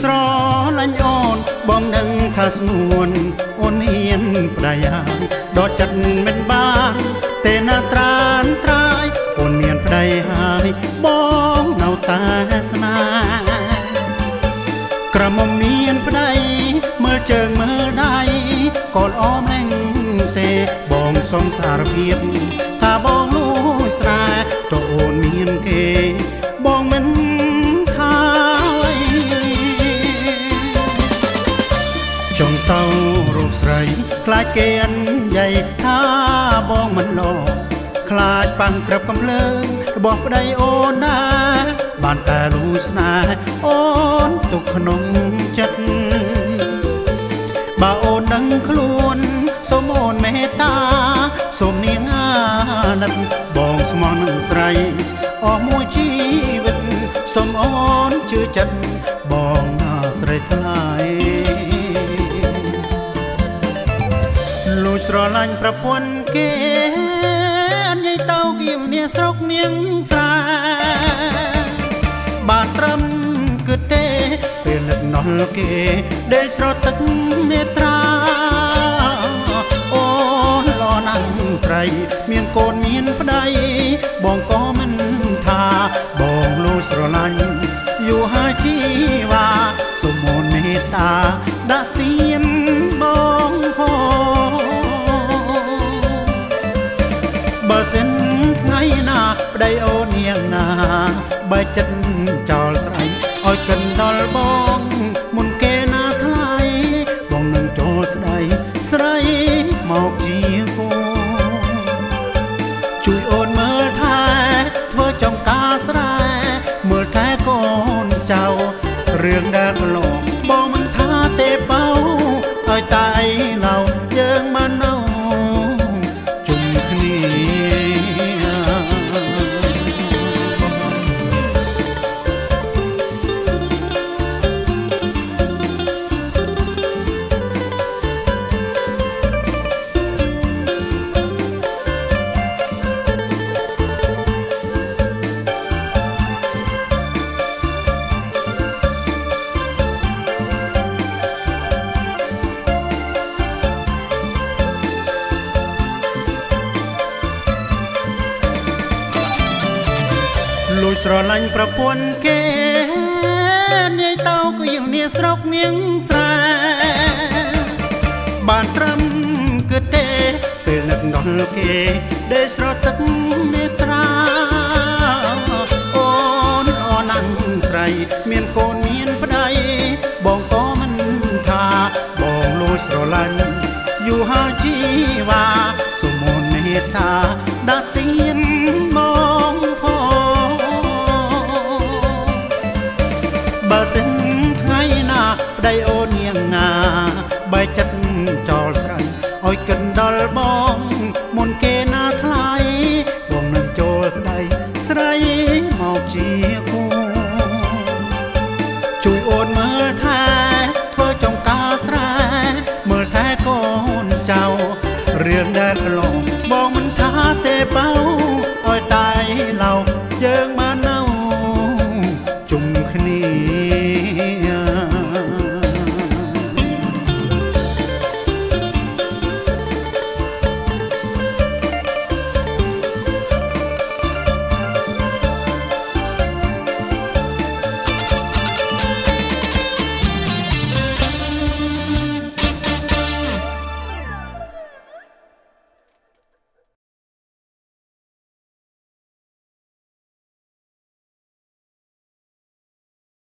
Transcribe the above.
ចស្រលាញ់អូនបងនឹងថាស្ងួនអូនមានប្រយាដកចិត្តមិនបានទេណាត្រានត្រាយអូនមានប្តីហើយបងនៅតែស្នេហ៍ក្រមុំមានប្តីមើលជើងមើលដៃក៏ល្អម្លេងទេបងសុំសារភាពថាបងលួចស្រែតើអូនមានគេ ចង់ទៅរូបស្រី ខ្លាចគេអញ្ញៃថាបងមិនលោខ្លាចប៉ាំងក្រឹបកំលើងរបស់ប្តីអូនណា បានតែលូស្នេហ៍អូនទុកក្នុងចិត្តបើអូនដឹងខ្លួនសូមអូនមេត្តាសូមនាងអាណិតបងស្មោះនឹងស្រីអស់មួយជីវិតសូមអូនជឿចិត្ត ចស្រឡាញ់ប្រពន្ធគេអញ្ញៃតោគៀមនាស្រុកនាងស្រែបានត្រឹមគឺទេពេលនឹកណោះគេដេកស្រទឹកនេត្រាអូនល្អណាស់ស្រីមានកូនមានប្តីបងក៏មិន ចិត្តចោលស្រីឲ្យកិនដល់បង មុនគេណាថ្លៃបងនឹងចូលស្ដីស្រីមកជាគូជួយអូនមើលថែធ្វើចំការស្រែមើលថែកូនចៅរឿងដែលកន្លងបងមិនថាទេបៅឲ្យតែឯឡៅ ស្រឡាញ់ប្រពន្ធគេនាយតោក៏យើងនាស្រុកនាងស្រែបានត្រឹមគឺទេពេលនឹកដល់គេដេកស្រទឹកនេត្រាអូនអូនណាំងស្រីមានកូនមានប្តីបងក៏មិនថាបងលួចស្រឡាញ់យូរហើយជីវ៉ាសុំអូនមេត្តា ប្តីអូននាងណាបែកចិត្តចោលស្រីឲ្យកិនដល់បង មុនគេណាថ្លៃបងនឹងចូលស្ដីស្រីមកជាគូជួយអូនមើលថែធ្វើចំការស្រែមើលថែកូនចៅរឿងដែលកន្លងបងមិនថាទេបៅ